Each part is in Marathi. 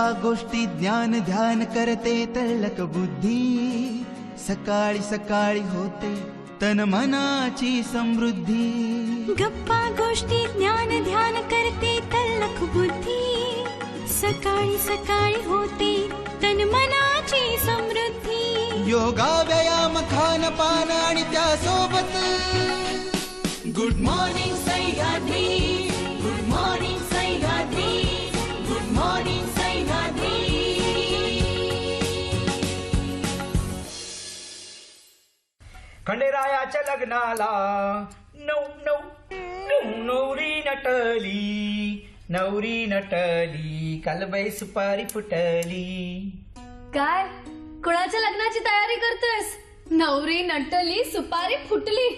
गप्पा गोष्टी ज्ञान ध्यान करते तळक बुद्धी। सकाळी सकाळी होते तन मनाची समृद्धी। गप्पा गोष्टी ज्ञान ध्यान करते तल्लख बुद्धी। सकाळी सकाळी होते तन मनाची समृद्धी। योगा व्यायाम खान पान आणि त्यासोबत। गुड मॉर्निंग सह्याद्री खंडेरायाच्या लग्नाला नऊ नऊ नऊ नवरी नटली नवरी नटली कालबाई सुपारी फुटली. काय? कुणाच्या लग्नाची तयारी करतोयस? नवरी नटली सुपारी फुटली.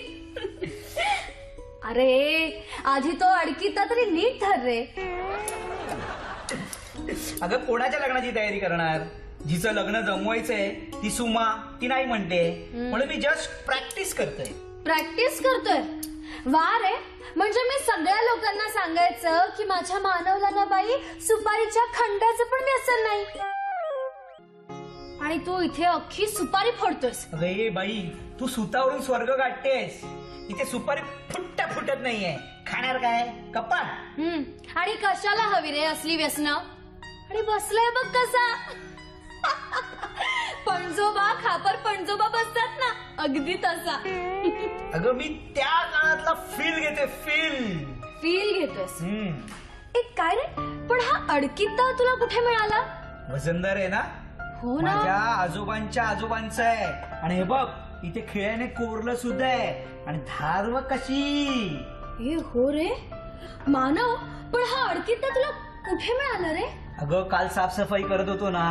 अरे आधी तो अडकीता तरी नीट धर रे. अगं कोणाच्या लग्नाची तयारी करणार? जिचं लग्न जमवायचंय ती सुमा ती नाही म्हणते. म्हणून मी जस्ट प्रॅक्टिस करतोय. प्रॅक्टिस करतोय? वा रे. म्हणजे मी सगळ्या लोकांना सांगायचं की माझ्या मानवला ना बाई सुपारीच्या खंडाचं पण व्यसन नाही. आणि तू इथे अख्खी सुपारी फोडतोयस. अगं ये बाई तू सुतावरून स्वर्ग गाठतेस. इथे सुपारी फुट्ट फुटत नाहीये. खाणार काय? कपाट हम्म. आणि कशाला हवी रे असली व्यसन? आणि बसलाय बघ कसा. पणजोबा खापर पणजोबा बसतात ना अगदी तसा. अगं मी त्या काळातला फील घेते फील फील हम्म. एक काय रे? पण हा अडकिता तुला कुठे मिळाला? वजनदार आहे ना? हो ना. माझ्या आजोबांच्या आजोबांचं आहे. आणि हे बघ इथे खिळ्याने कोरलं सुद्धा आहे. आणि धार बघ कशी? हे हो रे. मानव पण हा अडकिता तुला कुठे मिळाला रे? अगं काल साफसफाई करत होतो ना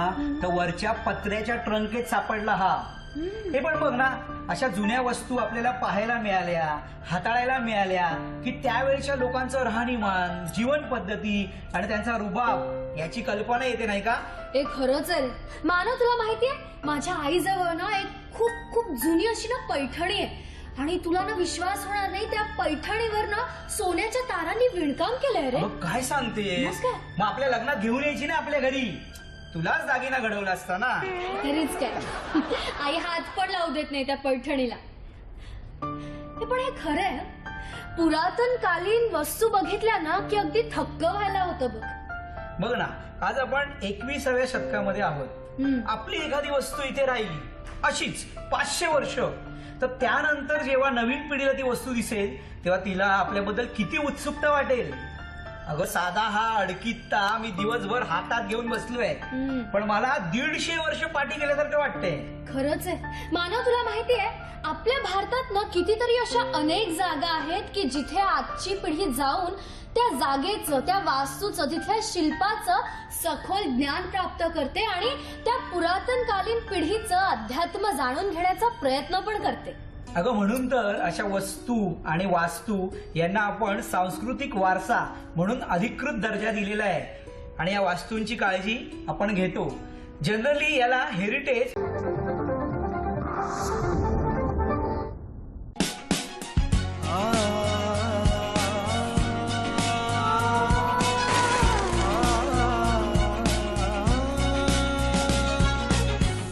तर वरच्या पत्र्याच्या ट्रंकेत सापडला हा. हे पण बघ ना अशा जुन्या वस्तू आपल्याला पाहायला मिळाल्या हाताळायला मिळाल्या की त्यावेळेच्या लोकांचं राहणीमान जीवन पद्धती आणि त्यांचा रुबाब याची कल्पना येते नाही का? हे खरंच आहे. मानव तुला माहितीये माझ्या आईजवळ ना एक खूप खूप जुनी अशी ना पैठणी आहे. आणि तुला ना विश्वास होणार नाही त्या पैठणीवर ना सोन्याच्या तारांनी विणकाम केलंय रे. मग काय सांगते मग काय? मग आपल्या लग्नात घेऊन यायची ना आपल्या घरी. तुलाच दागिना घडवला असता ना. तरीच काय? आई हात पण लावू देत नाही त्या पैठणीला. हे पण हे खरं आहे पुरातन कालीन वस्तू बघितल्या ना की अगदी थक्क व्हायला होतं बघ. बघ ना आज आपण एकविसाव्या शतकामध्ये आहोत. हम्म. आपली एखादी वस्तू इथे राहिली. अशीच पाचशे वर्ष. तर त्यानंतर जेव्हा नवीन पिढीला ती वस्तू दिसेल तेव्हा तिला आपल्याबद्दल किती उत्सुकता वाटेल. अगं साधा हा अडकित्ता. मी दिवसभर हातात घेऊन बसलोय. हम्म. पण मला दीडशे वर्ष पाठी गेल्यासारखं वाटतंय. खरंच आहे. मानव तुला माहिती आहे आपल्या भारतात ना कितीतरी अशा अनेक जागा आहेत की जिथे आजची पिढी जाऊन त्या जागेचं त्या वास्तूचं तिथल्या शिल्पाचं सखोल ज्ञान प्राप्त करते आणि त्या पुरातन कालीन पिढीचं अध्यात्म जाणून घेण्याचा प्रयत्न पण करते. अगं म्हणून तर अशा वस्तू आणि वास्तू यांना आपण सांस्कृतिक वारसा म्हणून अधिकृत दर्जा दिलेला आहे. आणि या वास्तूंची काळजी आपण घेतो. जनरली याला हेरिटेज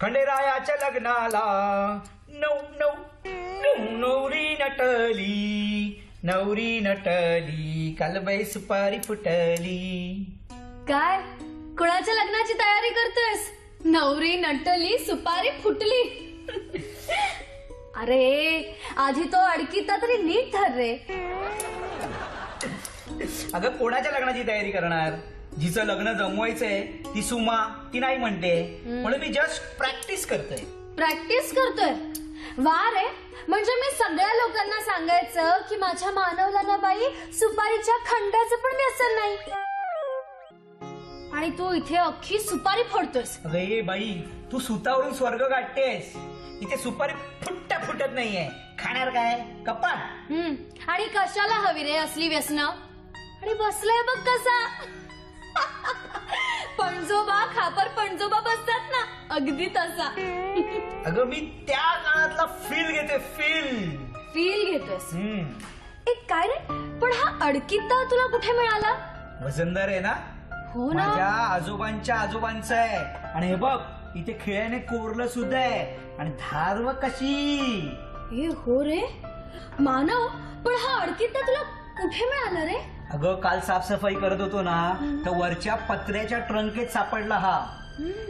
खंडेरायाच्या लग्नाला. नऊ नऊ नऊ नवरी नटली नवरी नटली कालबाई सुपारी फुटली. काय? कुणाच्या लग्नाची तयारी करतोयस? नवरी नटली सुपारी फुटली. अरे आधी तो अडकीता तरी नीट धर रे. अगं कोणाच्या लग्नाची तयारी करणार? जिचं लग्न जमवायचंय ती सुमा ती नाही म्हणते. म्हणून मी जस्ट प्रॅक्टिस करतोय. प्रॅक्टिस करतोय? वा रे. म्हणजे मी सगळ्या लोकांना सांगायचं की माझ्या मानवला बाई सुपारीच्या खंडाचं पण व्यसन नाही. आणि तू इथे अख्खी सुपारी फोडतोस अरे बाई तू सुतावरून स्वर्ग गाठतेस. इथे सुपारी फुटता फुटत नाहीये. खाणार काय? कप्पा हम्म. आणि कशाला हवी रे असली व्यसन? आणि बसलाय बघ कसा. पणजोबा खापर पणजोबा बसतात ना अगदी तसा. अगं मी त्या काळातला फील घेते फील फील घेतोस एक काय रे? पण हा अडकिता तुला कुठे मिळाला? वजनदार आहे ना? हो ना. माझ्या आजोबांच्या आजोबांचं आहे. आणि हे बघ इथे खिळ्याने कोरलं सुद्धा आहे. आणि धार व कशी. हे हो रे. मानव पण हा अडकिता तुला कुठे मिळाला रे? अगं काल साफसफाई करत होतो ना तर वरच्या पत्र्याच्या ट्रंकेत सापडला हा.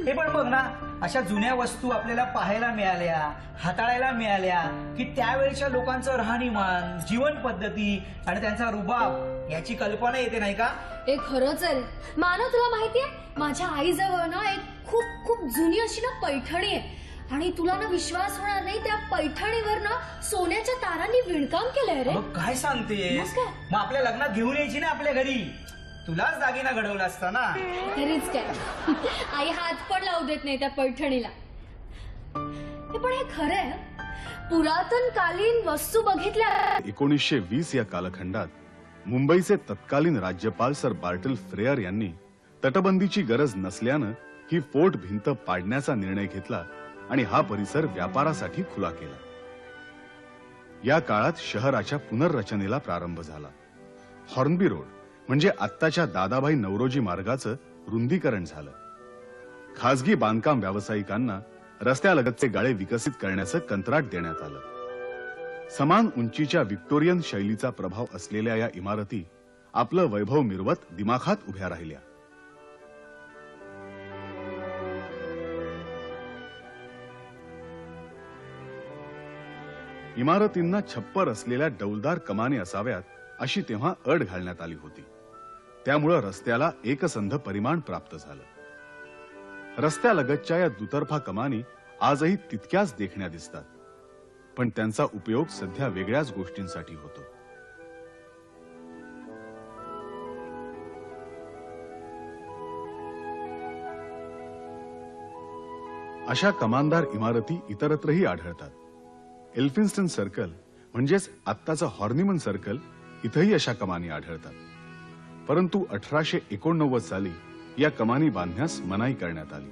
हे पण बघ ना अशा जुन्या वस्तू आपल्याला पाहायला मिळाल्या हाताळायला मिळाल्या की त्यावेळेच्या लोकांचं राहणीमान जीवन पद्धती आणि त्यांचा रुबाब याची कल्पना येते नाही का? हे खरंच आहे रे. मानव तुला माहितीये? माझ्या आईजवळ ना एक खूप खूप जुनी अशी ना पैठणी आहे. आणि तुला ना विश्वास होणार नाही त्या पैठणीवर ना सोन्याच्या तारांनी विणकाम केलंय रे. काय सांगतेस? मग काय? मग आपल्या लग्नात घेऊन यायची ना आपल्या घरी. तुलाच दागिना घडवला असता ना. तरीच काय? आई हात पण लावू देत नाही त्या पैठणीला. हे पण हे खरं आहे. पुरातन कालीन वस्तू बघितल्या एकोणीसशे वीस या कालखंडात मुंबईचे तत्कालीन राज्यपाल सर बार्टल फ्रेयर यांनी तटबंदीची गरज नसल्यानं ही फोर्ट भिंत पाडण्याचा निर्णय घेतला. आणि हा परिसर व्यापारासाठी खुला केला. या काळात शहराच्या पुनर्रचनेला प्रारंभ झाला. हॉर्नबी रोड म्हणजे आत्ताच्या दादाभाई नवरोजी मार्गाचं रुंदीकरण झालं. खासगी बांधकाम व्यावसायिकांना रस्त्यालगतचे गाळे विकसित करण्याचं कंत्राट देण्यात आलं. समान उंचीच्या विक्टोरियन शैलीचा प्रभाव असलेल्या या इमारती आपलं वैभव मिरवत दिमाखात उभ्या राहिल्या. इमारतींना छप्पर असलेल्या डौलदार कमाने असाव्यात अशी तेव्हा अट घालण्यात आली होती. त्यामुळं रस्त्याला एकसंध परिमाण प्राप्त झालं. रस्त्यालगतच्या या दुतर्फा कमानी आजही तितक्याच देखण्या दिसतात. पण त्यांचा उपयोग सध्या वेगळ्याच गोष्टींसाठी होतो. अशा कमानदार इमारती इतरत्रही आढळतात. एल्फिन्स्टन सर्कल म्हणजेच आत्ताचं हॉर्निमन सर्कल इथंही अशा कमानी आढळतात. परंतु अठराशे एकोणनव्वद साली या कमानी बांधण्यास मनाई करण्यात आली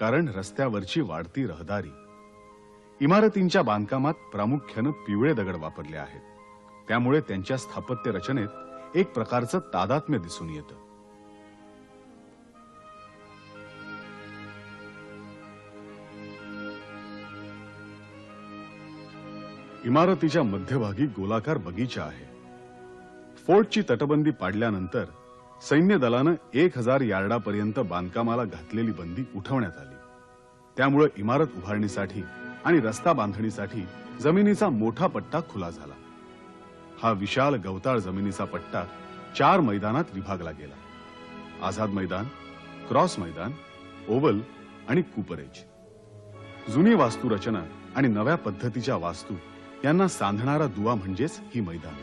कारण रस्त्यावरची वाढती रहदारी. इमारतींच्या बांधकामात प्रामुख्यानं पिवळे दगड वापरले आहेत. त्यामुळे त्यांच्या स्थापत्य रचनेत एक प्रकारचं तादात्म्य दिसून येतं. इमारतीच्या मध्यभागी गोलाकार बगीचा आहे. फोर्टची तटबंदी पाडल्यानंतर सैन्य दलानं एक हजार यार्डापर्यंत बांधकामाला घातलेली बंदी उठवण्यात आली. त्यामुळे इमारत उभारणीसाठी आणि रस्ता बांधणीसाठी जमिनीचा मोठा पट्टा खुला झाला. हा विशाल गवताळ जमिनीचा पट्टा चार मैदानात विभागला गेला. आझाद मैदान क्रॉस मैदान ओवल आणि कुपरेज. जुनी वास्तुरचना आणि नव्या पद्धतीच्या वास्तू यांना सांधणारा दुवा म्हणजेच ही मैदान.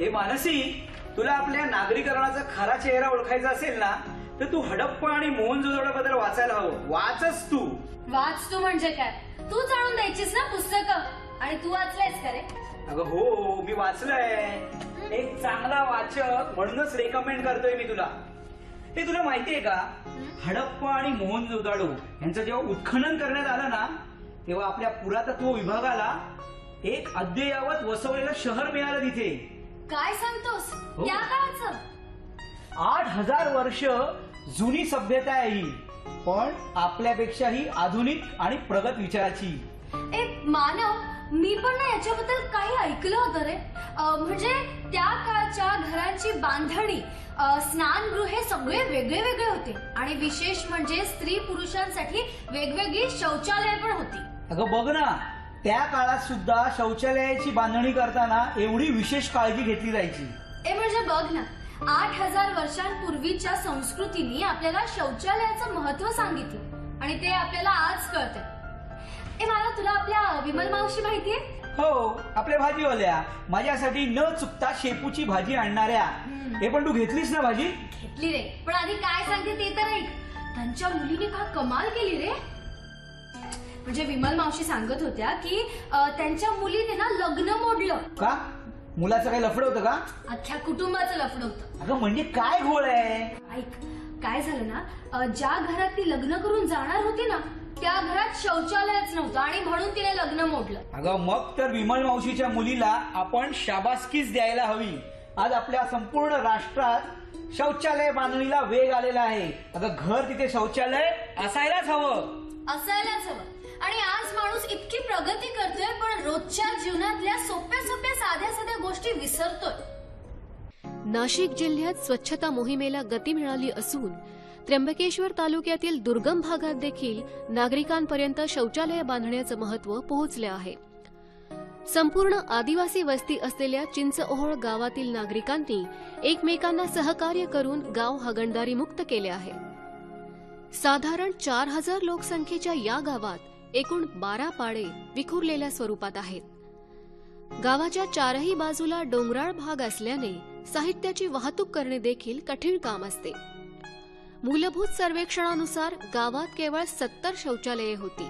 हे मानसी तुला आपल्या नागरीकरणाचा खरा चेहरा ओळखायचा असेल ना तर तू हडप्पा आणि मोहनबद्दल वाचायला हवं. वाचच तू. वाच तू म्हणजे काय? तू जाणून द्यायचीस ना पुस्तक? आणि तू वाचलंयस का रे? अगं हो मी वाचलंय. एक चांगला वाचक म्हणूनच रेकमेंड करतोय मी तुला. हे तुला माहितीये का? हडप्पा आणि मोहन जोदाडो यांचं जेव्हा उत्खनन करण्यात आलं ना तेव्हा आपल्या पुरातत्व विभागाला एक अद्ययावत वसवलेलं शहर मिळालं तिथे. काय सांगतोस? हो. त्या काळाचं आठ हजार वर्ष जुनी सभ्यता आहे ही. पण आपल्यापेक्षाही आधुनिक आणि प्रगत विचाराची. ए मानव मी पण ना याच्याबद्दल काही ऐकलं होतं रे. अं, म्हणजे त्या काळच्या घरांची बांधणी अं, स्नानगृहे सगळे वेगळे वेगळे होते. आणि विशेष म्हणजे स्त्री पुरुषांसाठी वेगवेगळी शौचालय पण होती. अगं बघ ना त्या काळात सुद्धा शौचालयाची बांधणी करताना एवढी विशेष काळजी घेतली जायची. ए म्हणजे बघ ना आठ हजार वर्षांपूर्वीच्या संस्कृतीने आपल्याला शौचालयाचं महत्त्व सांगितलं. आणि ते आपल्याला आज कळते ए मला तुला आपल्या विमल मावशी माहितीये हो आपल्या भाजीवाल्या. माझ्यासाठी न चुकता शेपूची भाजी आणणाऱ्या. हे पण तू घेतलीस ना भाजी? घेतली रे. पण आधी काय सांगते ते तर ऐक. त्यांच्या मुलीने का कमाल केली रे. म्हणजे विमल मावशी सांगत होत्या की अं, त्यांच्या मुलीने ना लग्न मोडलं. का? मुलाचं काही लफड होतं का? अख्ख्या कुटुंबाचं लफड होतं. अगं म्हणजे काय घोळ आहे? ऐक काय झालं ना अं, ज्या घरात ती लग्न करून जाणार होती ना त्या घरात शौचालयच नव्हतं आणि म्हणून तिने लग्न मोडलं. अगं मग तर विमल मावशीच्या मुलीला आपण शाबासकीच द्यायला हवी? आज आपल्या संपूर्ण राष्ट्रात शौचालय बांधणीला वेग आलेला आहे. अगं घर तिथे शौचालय असायलाच हवं. असायलाच हवं. आणि आज माणूस इतकी प्रगती करतोय पण रोजच्या जीवनातल्या सोप्या सोप्या साध्या साध्या गोष्टी विसरतोय. नाशिक जिल्ह्यात स्वच्छता मोहिमेला गती मिळाली असून त्र्यंबकेश्वर तालुक्यातील दुर्गम भागात देखील नागरिकांपर्यंत शौचालय बांधण्याचं महत्त्व पोहोचले आहे. संपूर्ण आदिवासी वस्ती असलेल्या चिंचओहळ गावातील नागरिकांनी एकमेकांना सहकार्य करून गाव हागणदारी मुक्त केले आहे. साधारण चार हजार लोकसंख्येच्या या गावात एकूण बारा पाडे विखुरलेल्या स्वरूपात आहेत. गावाच्या चारही बाजूला डोंगराळ भाग असल्याने साहित्याची वाहतूक करणे देखील कठीण काम असते. मूलभूत सर्वेक्षणानुसार गावात केवळ सत्तर शौचालये होती.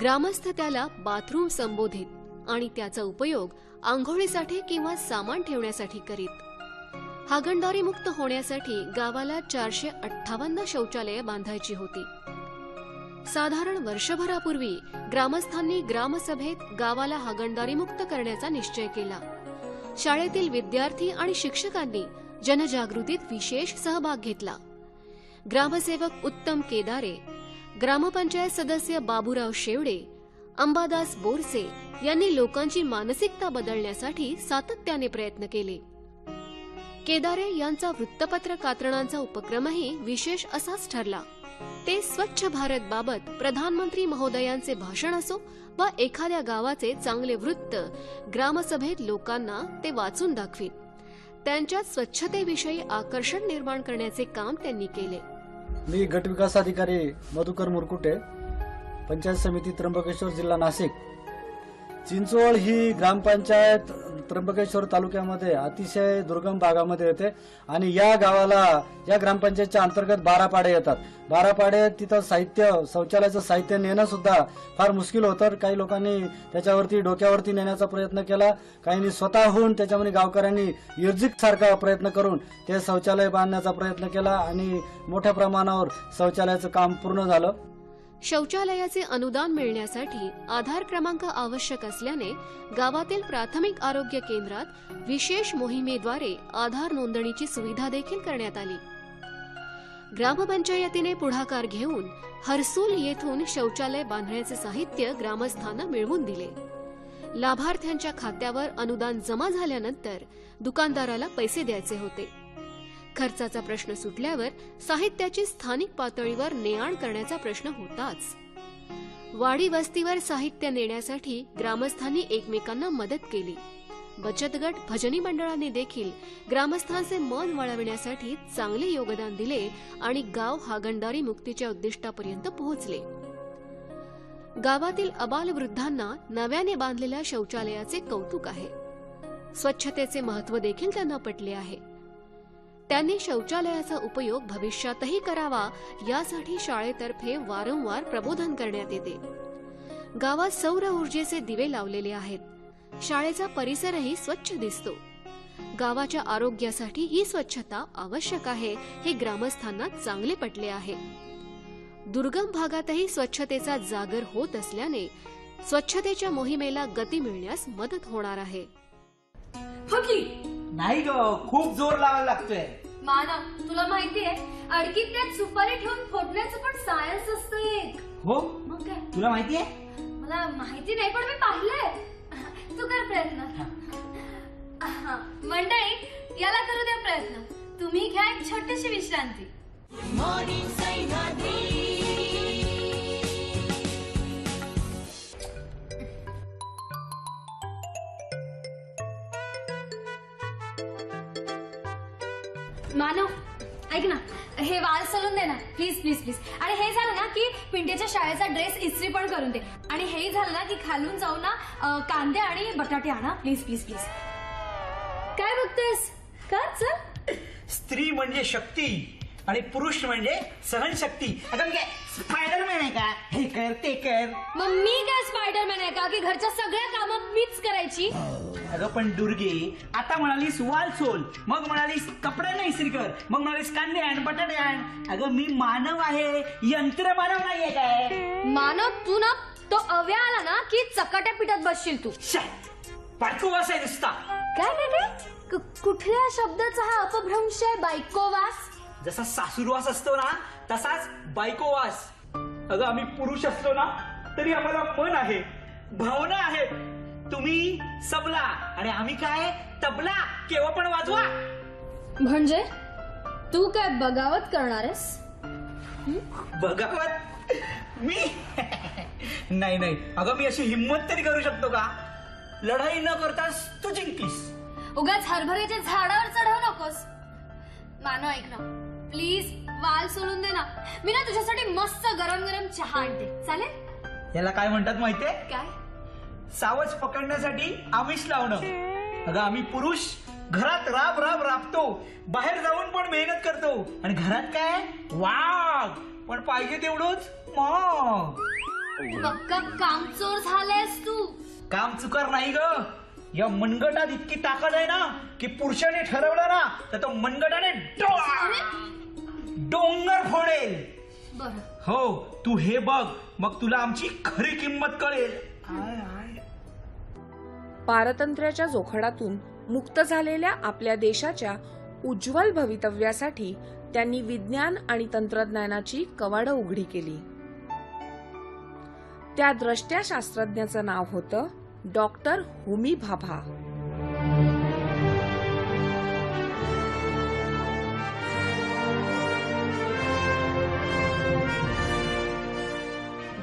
ग्रामस्थ त्याला बाथरूम संबोधित आणि त्याचा उपयोग आंघोळीसाठी किंवा सामान ठेवण्यासाठी करीत. हागणदारी मुक्त होण्यासाठी गावाला चारशे अठ्ठावन्न शौचालये बांधायची होती. साधारण वर्षभरापूर्वी ग्रामस्थांनी ग्रामसभेत गावाला हागणदारी मुक्त करण्याचा निश्चय केला. शाळेतील विद्यार्थी आणि शिक्षकांनी जनजागृतीत विशेष सहभाग घेतला. ग्रामसेवक उत्तम केदारे ग्रामपंचायत सदस्य बाबूराव शेवडे अंबादास बोरसे यांनी लोकांची मानसिकता बदलण्यासाठी सातत्याने प्रयत्न केले. केदारे यांचा वृत्तपत्र कात्रणांचा उपक्रमही विशेष असाच ठरला. ते स्वच्छ भारत बाबत प्रधानमंत्री महोदयांचे भाषण असो वा एखाद्या गावाचे चांगले वृत्त ग्रामसभेत लोकांना ते वाचून दाखवीत त्यांच्यात स्वच्छतेविषयी आकर्षण निर्माण करण्याचे काम त्यांनी केले. मी गट विकास अधिकारी मधुकर मुरकुटे पंचायत समिती त्र्यंबकेश्वर जिल्हा नाशिक. चिंचवड ही ग्रामपंचायत त्र्यंबकेश्वर तालुक्यामध्ये अतिशय दुर्गम भागामध्ये येते. आणि या गावाला या ग्रामपंचायतच्या अंतर्गत बारापाडे येतात. बारापाडे तिथं साहित्य शौचालयाचं साहित्य नेणं सुद्धा फार मुश्किल होतं. काही लोकांनी त्याच्यावरती डोक्यावरती नेण्याचा प्रयत्न केला. काहींनी स्वतःहून त्याच्यामध्ये गावकऱ्यांनी युर्जिक सारखा प्रयत्न करून ते शौचालय बांधण्याचा प्रयत्न केला आणि मोठ्या प्रमाणावर शौचालयाचं काम पूर्ण झालं. शौचालयाचे अनुदान मिळण्यासाठी आधार क्रमांक आवश्यक असल्याने गावातील प्राथमिक आरोग्य केंद्रात विशेष मोहिमेद्वारे आधार नोंदणीची सुविधा देखील करण्यात आली. ग्रामपंचायतीने पुढाकार घेऊन हरसूल येथून शौचालय बांधण्याचे साहित्य ग्रामस्थांना मिळवून दिले. लाभार्थ्यांच्या खात्यावर अनुदान जमा झाल्यानंतर दुकानदाराला पैसे द्यायचे होते. खर्चाचा प्रश्न सुटल्यावर साहित्याची स्थानिक पातळीवर ने आण करण्याचा प्रश्न होताच. वाडी वस्तीवर साहित्य नेण्यासाठी ग्रामस्थांनी एकमेकांना मदत केली. बचत गट भजनी मंडळांनी देखील ग्रामस्थांचे मन वळविण्यासाठी चांगले योगदान दिले आणि गाव हागणदारी मुक्तीच्या उद्दिष्टापर्यंत पोहोचले. गावातील अबालवृद्धांना नव्याने बांधलेल्या शौचालयाचे कौतुक आहे. स्वच्छतेचे महत्त्व देखील त्यांना पटले आहे. त्यांनी शौचालयाचा उपयोग भविष्यातही करावा यासाठी शाळेतर्फे वारंवार प्रबोधन करण्यात येते. गावात सौर ऊर्जेचे दिवे लावलेले आहेत. शाळेचा परिसरही स्वच्छ दिसतो. गावाच्या आरोग्यासाठी ही स्वच्छता आवश्यक आहे हे ग्रामस्थांना चांगले पटले आहे. दुर्गम भागातही स्वच्छतेचा जागर होत असल्याने स्वच्छतेच्या मोहिमेला गती मिळण्यास मदत होणार आहे. नाही ग खूप जोर लावायला लागतोय. मानव तुला माहितीये अडकीत त्यात सुपारी ठेवून फोडण्याचं पण सायन्स असतं एक. हो? मग काय? तुला माहितीये? मला माहिती नाही पण मी पाहिलंय. तू कर प्रयत्न. हा, मंडळी याला करू द्या प्रयत्न. तुम्ही घ्या एक छोटीशी विश्रांती. मॉर्निंग वाल सलून दे ना प्लीज प्लीज प्लीज आणि हे झालं ना की पिंटेच्या शाळेचा ड्रेस इस्त्री पण करून दे. आणि हे झालं ना की खालून जाऊ ना अं, कांदे आणि बटाटे आणा. प्लीज प्लीज प्लीज काय बघतेस? कर चल. स्त्री म्हणजे शक्ती आणि पुरुष म्हणजे सहनशक्ती. अगं मी काय स्पायडरमॅन आहे का? हे कर ते कर. मग मी काय स्पायडरमॅन आहे का? की घरच्या सगळ्या कामं मीच करायची? अगं पण दुर्गे आता म्हणालीस वाल सोल मग म्हणालीस कपडे नाही इस्त्री कर मग म्हणालीस कांदे आण बटाटे आण अगं मी मानव आहे यंत्र मानव नाहीये काय? मानव तू ना तो अव्या आला ना की चकाट्या पिठात बसशील तू. बायको वास आहे नुसता. काय काय काय कु- कुठल्या शब्दाचा हा अपभ्रंश आहे बायकोवास जसा सासूरवास असतो ना तसाच बायकोवास अगं आम्ही पुरुष असतो ना तरी आम्हाला मन आहे भावना आहेत तुम्ही सबला. आणि आम्ही काय? तबला. केव्हा पण वाजवा. म्हणजे? तू काय बगावत करणार आहेस बघावत मी? नाही नाही. अगं मी अशी हिंमत तरी करू शकतो का? लढाई न करतास तू जिंकलीस. उगाच हरभऱ्याच्या झाडावर चढवू नकोस. मानो ऐक ना. प्लीज वाल सोडून दे ना. मी ना तुझ्यासाठी मस्त गरम गरम चहा आणते. चालेल? याला काय म्हणतात माहितीये? काय? सावज पकडण्यासाठी आमिष लावणं. अगं आम्ही पुरुष घरात राब राब राबतो. बाहेर जाऊन पण मेहनत करतो. आणि घरात काय? वाघ. पण पाहिजे तेवढंच मग. पक्का कामचोर झालायस तू. काम चुकार नाही ग. या मनगटात इतकी ताकद आहे ना की पुरुषाने ठरवलं ना तर तो मनगटाने डो- डोंगर फोडेल. बर. हो तू हे बघ. मग तुला आमची खरी किंमत कळेल. पारतंत्र्याच्या जोखडातून मुक्त झालेल्या आपल्या देशाच्या उज्ज्वल भवितव्यासाठी त्यांनी विज्ञान आणि तंत्रज्ञानाची कवाडं उघडी केली. त्या द्रष्ट्या शास्त्रज्ञाचं नाव होतं डॉक्टर होमी भाभा.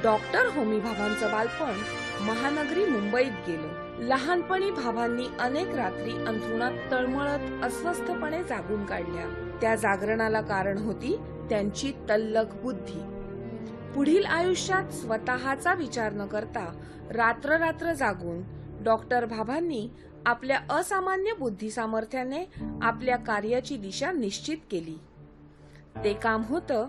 डॉक्टर होमी भाभांचं बालपण महानगरी मुंबईत गेलं. लहानपणी भावांनी अनेक रात्री अंथरुणात तळमळत अस्वस्थपणे जागून काढल्या. त्या जागरणाला कारण होती त्यांची तल्लख बुद्धी. पुढील आयुष्यात स्वतःचा विचार न करता रात्र रात्र जागून डॉक्टर भाभांनी आपल्या असामान्य बुद्धी सामर्थ्याने आपल्या कार्याची दिशा निश्चित केली. ते काम होतं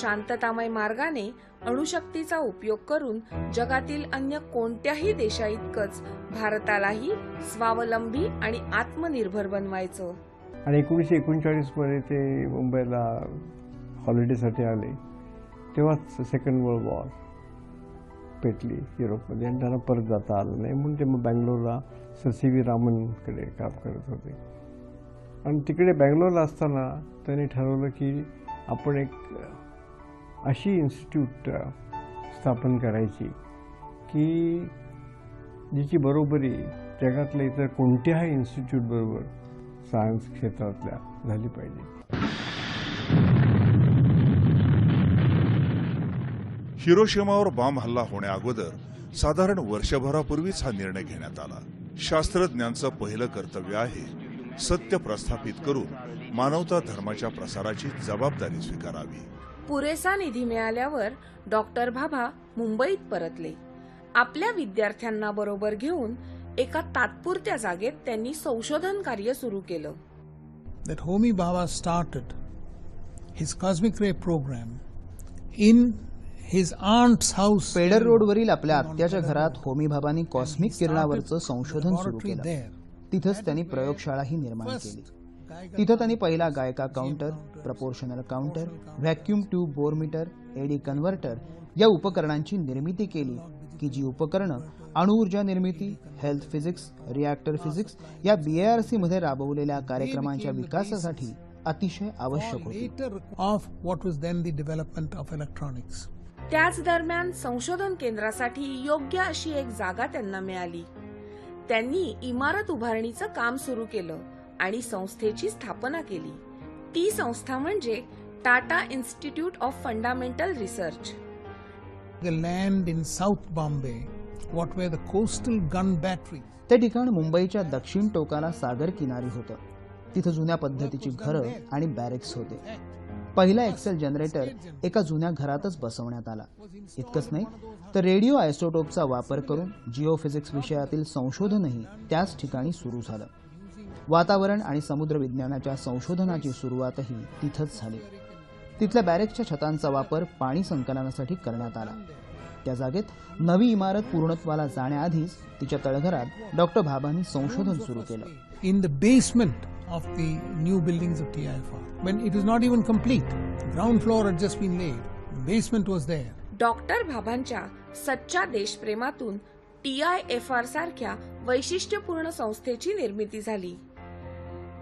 शांततामय मार्गाने अणुशक्तीचा उपयोग करून जगातील अन्य कोणत्याही देशाइतकंच भारतालाही स्वावलंबी आणि आत्मनिर्भर बनवायचं. आणि एकोणीसशे एकोणचाळीसमध्ये ते मुंबईला हॉलिडेसाठी आले. तेव्हाच सेकंड वर्ल्ड वॉर पेटली युरोपमध्ये आणि त्यांना परत जाता आलं नाही म्हणून ते मग बँगलोरला सर सी व्ही रामनकडे काम करत होते. आणि तिकडे बँगलोरला असताना त्यांनी ठरवलं की आपण एक अशी इन्स्टिट्यूट स्थापन करायची की जिची बरोबरी जगातल्या इतर कोणत्याही इन्स्टिट्यूटबरोबर सायन्स क्षेत्रातल्या झाली पाहिजे. हिरोशिमावर बॉम्ब हल्ला होण्याअगोदर साधारण वर्षभरापूर्वीच हा निर्णय घेण्यात आला. शास्त्रज्ञांचं पहिलं कर्तव्य आहे सत्य प्रस्थापित करून मानवता धर्माच्या प्रसाराची जबाबदारी स्वीकारावी पुरेसा निधी मिळाल्यावर डॉक्टर भाभा मुंबईत परतले आपल्या विद्यार्थ्यांना बरोबर घेऊन एका तात्पुरत्या जागेत त्यांनी संशोधन कार्य सुरू केलं that Homi Baba started his cosmic ray program in his aunt's house. Peddar रोडवरील आपल्या आत्याच्या. घरात होमी भाबांनी And कॉस्मिक किरणावरचं संशोधन सुरू केलं. तिथंच त्यांनी प्रयोगशाळाही निर्माण केली. तिथं त्यांनी पहिला गायका counter proportional counter vacuum tube बोरमीटर AD converter या उपकरणांची निर्मिती केली की जी उपकरणं अणुऊर्जा निर्मिती हेल्थ फिजिक्स रिॲक्टर फिजिक्स या बीएआरसी मध्ये राबवलेल्या कार्यक्रमांच्या विकासासाठी अतिशय आवश्यक होती. त्याच दरम्यान संशोधन केंद्रासाठी योग्य अशी एक जागा त्यांना मिळाली. त्यांनी इमारत उभारणीचं काम सुरू केलं आणि संस्थेची स्थापना केली. ती संस्था म्हणजे Tata Institute of Fundamental Research. Land in South Bombay, what were the coastal gun batteries. ते ठिकाण मुंबईच्या दक्षिण टोकाला सागर किनारी होतं. तिथं जुन्या पद्धतीची घरं आणि बॅरेक्स होते. पहिला एक्सेल जनरेटर एका जुन्या घरातच बसवण्यात आला. इतकंच नाही तर रेडिओ आयसोटोपचा वापर करून जिओफिजिक्स विषयातील संशोधनही त्याच ठिकाणी सुरू झालं. वातावरण आणि समुद्र विज्ञानाच्या संशोधनाची सुरुवातही तिथंच झाली. तिथल्या बॅरेक्सच्या छतांचा वापर पाणी संकलनासाठी करण्यात आला. त्या जागेत नवी इमारत पूर्णत्वाला जाण्याआधीच तिच्या तळघरात डॉक्टर भाभांनी संशोधन सुरू केलं. In the basement of the new buildings of TIFR, when it was not even complete, the ground floor had just been laid, the basement was there. Doctor भाभांच्या सच्च्या देशप्रेमातून टी आय एफ आर सारख्या वैशिष्ट्यपूर्ण संस्थेची निर्मिती झाली.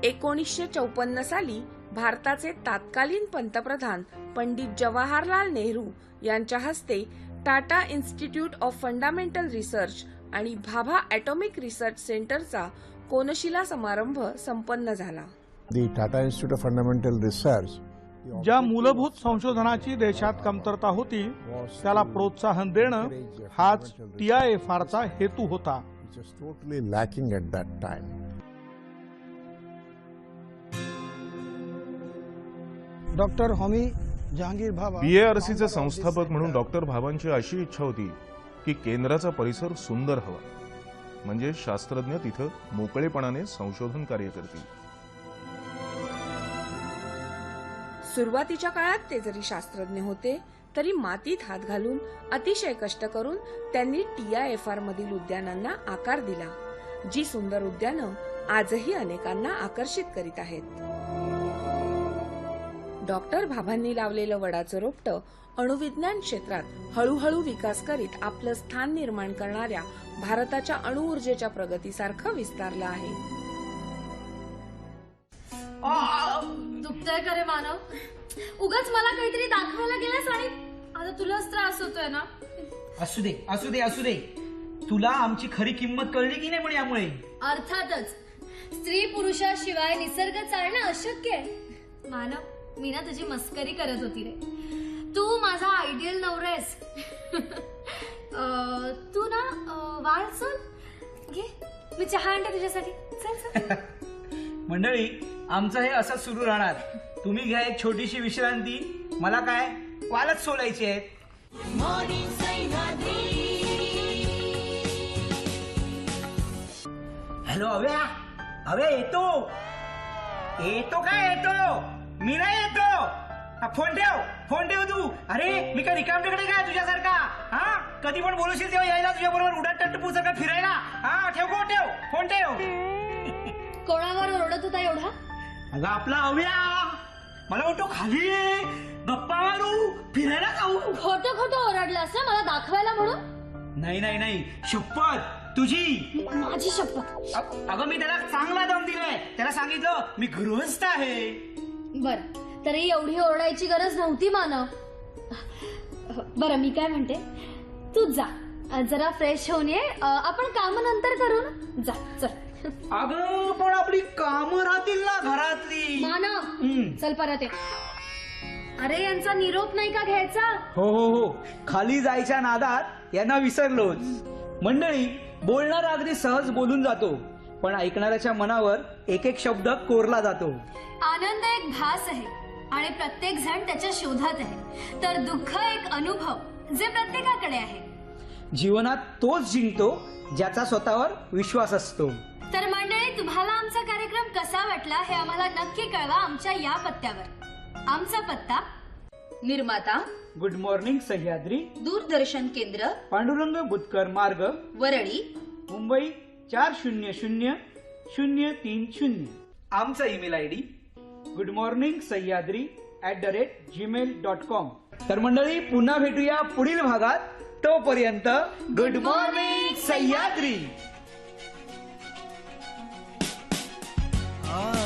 एकोणीसशे चौपन्न साली भारताचे तत्कालीन पंतप्रधान पंडित जवाहरलाल नेहरू यांच्या हस्ते Tata Institute of Fundamental Research आणि भाभा ॲटॉमिक रिसर्च सेंटरचा कोनशिला समारंभ संपन्न झाला. The Tata Institute of Fundamental Research ज्या मूलभूत संशोधनाची देशात कमतरता होती त्याला प्रोत्साहन देणं हाच टी आय एफ आरचा हेतू होता. totally lacking at that time. Doctor Homi Jehangir Bhabha बीएआरसीचे संस्थापक म्हणून डॉक्टर भाभांची अशी इच्छा होती की केंद्राचा परिसर सुंदर हवा. म्हणजे शास्त्रज्ञ तिथं मोकळेपणाने संशोधन कार्य करतील. सुरुवातीच्या काळात ते जरी शास्त्रज्ञ होते तरी मातीत हात घालून अतिशय कष्ट करून त्यांनी टी आय एफ आर मधील उद्यानांना आकार दिला जी सुंदर उद्यानं आजही अनेकांना आकर्षित करीत आहेत. डॉक्टर भाभांनी लावलेलं वडाचं रोपटं अणुविज्ञान क्षेत्रात हळूहळू विकास करीत आपलं स्थान निर्माण करणाऱ्या भारताच्या अणुऊर्जेच्या प्रगतीसारखं विस्तारलं आहे. दुखतंय का रे मानव? उगाच मला काहीतरी दाखवायला गेलास आणि आता तुलाच त्रास होतोय ना? असू दे असू दे असू दे. तुला आमची खरी किंमत कळली की नाही पण यामुळे? अर्थातच. स्त्री पुरुषाशिवाय निसर्ग चालणं अशक्य आहे. मानव मी ना तुझी मस्करी करत होती रे. तू माझा आयडियल नवरा आहेस. अं, तू ना वाळ चल घे. मी चहा आणते तुझ्यासाठी. चल चल. मंडळी आमचं हे असंच सुरू राहणार. तुम्ही घ्या एक छोटीशी विश्रांती. मला काय? वालच सोलायची आहेत. हॅलो अव्या. अव्या येतो. येतो काय येतो? मी नाही येतो. हा, फोन ठेव फोन ठेव तू. अरे मी काय रिकाम तिकडे काय तुझ्यासारखा? हा? कधी पण बोलशील तेव्हा यायला तुझ्या बरोबर उडाट टट्टू सारखा फिरायला? हा ठेव फोन ठेव फोन ठेव. कोणावर ओरडत होता एवढा? अगं आपला अव्या. मला म्हणतो खाली गप्पा मारू फिरायला जाऊ. खोटं खोटं ओरडलास ना मला दाखवायला म्हणून? नाही नाही नाही. शपथ तुझी. माझी शपथ. अ- अगं मी त्याला चांगला दम दिलाय. त्याला सांगितलं मी गृहस्थ आहे. बर. तरी एवढी ओरडायची गरज नव्हती मानव बरं मी काय म्हणते? तू जा. जरा फ्रेश होऊन ये. आपण काम नंतर करू ना? जा चल. अगं पण आपली कामं राहतील ना घरातली. मानव. चल परत ये. अरे यांचा निरोप नाही का घ्यायचा? हो हो हो. खाली जायच्या नादात यांना विसरलोच. मंडळी बोलणारा अगदी सहज बोलून जातो. पण ऐकणाऱ्याच्या मनावर एक एक शब्द कोरला जातो. आनंद एक भास आहे आणि प्रत्येक जण त्याच्या शोधात आहे. तर दुःख एक अनुभव जे प्रत्येकाकडे आहे. जीवनात तोच जिंकतो ज्याचा स्वतःवर विश्वास असतो. तर मंडळी तुम्हाला आमचा कार्यक्रम कसा वाटला हे आम्हाला नक्की कळवा आमच्या या पत्त्यावर. आमचा पत्ता निर्माता गुड मॉर्निंग सह्याद्री. दूरदर्शन केंद्र पांडुरंग बुतकर मार्ग. वरळी. मुंबई चार शून्य शून्य शून्य तीन शून्य. आमचा email I D? Good morning Sahyadri at the rate Gmail dot com तर मंडळी पुन्हा भेटूया पुढील भागात. तोपर्यंत गुड मॉर्निंग सह्याद्री. आ.